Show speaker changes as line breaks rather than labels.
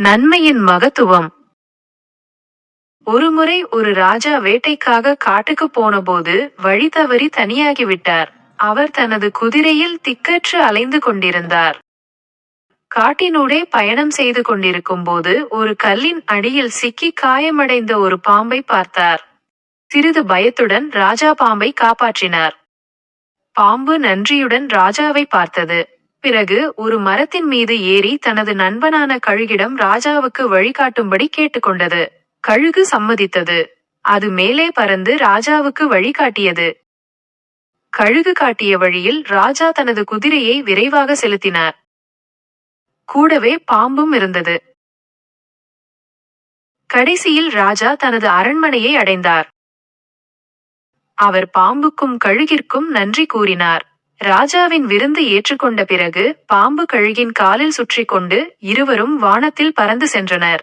நன்மையின் மகத்துவம். ஒருமுறை ஒரு ராஜா வேட்டைக்காக காட்டுக்கு போனபோது வழி தவறி தனியாகிவிட்டார். அவர் தனது குதிரையில் திக்கற்று அலைந்து கொண்டிருந்தார். காட்டினூடே பயணம் செய்து கொண்டிருக்கும் போது ஒரு கல்லின் அடியில் சிக்கி காயமடைந்த ஒரு பாம்பை பார்த்தார். சிறிது பயத்துடன் ராஜா பாம்பை காப்பாற்றினார். பாம்பு நன்றியுடன் ராஜாவை பார்த்தது. பிறகு ஒரு மரத்தின் மீது ஏறி தனது நண்பனான கழுகிடம் ராஜாவுக்கு வழிகாட்டும்படி கேட்டுக்கொண்டது. கழுகு சம்மதித்தது. அது மேலே பறந்து ராஜாவுக்கு வழிகாட்டியது. கழுகு காட்டிய வழியில் ராஜா தனது குதிரையை விரைவாக செலுத்தினார். கூடவே பாம்பும் இருந்தது. கடைசியில் ராஜா தனது அரண்மனையை அடைந்தார். அவர் பாம்புக்கும் கழுகிற்கும் நன்றி கூறினார். ராஜாவின் விருந்து ஏற்றுக்கொண்ட பிறகு பாம்பு கழுகின் காலில் சுற்றி கொண்டு இருவரும் வானத்தில் பறந்து சென்றனர்.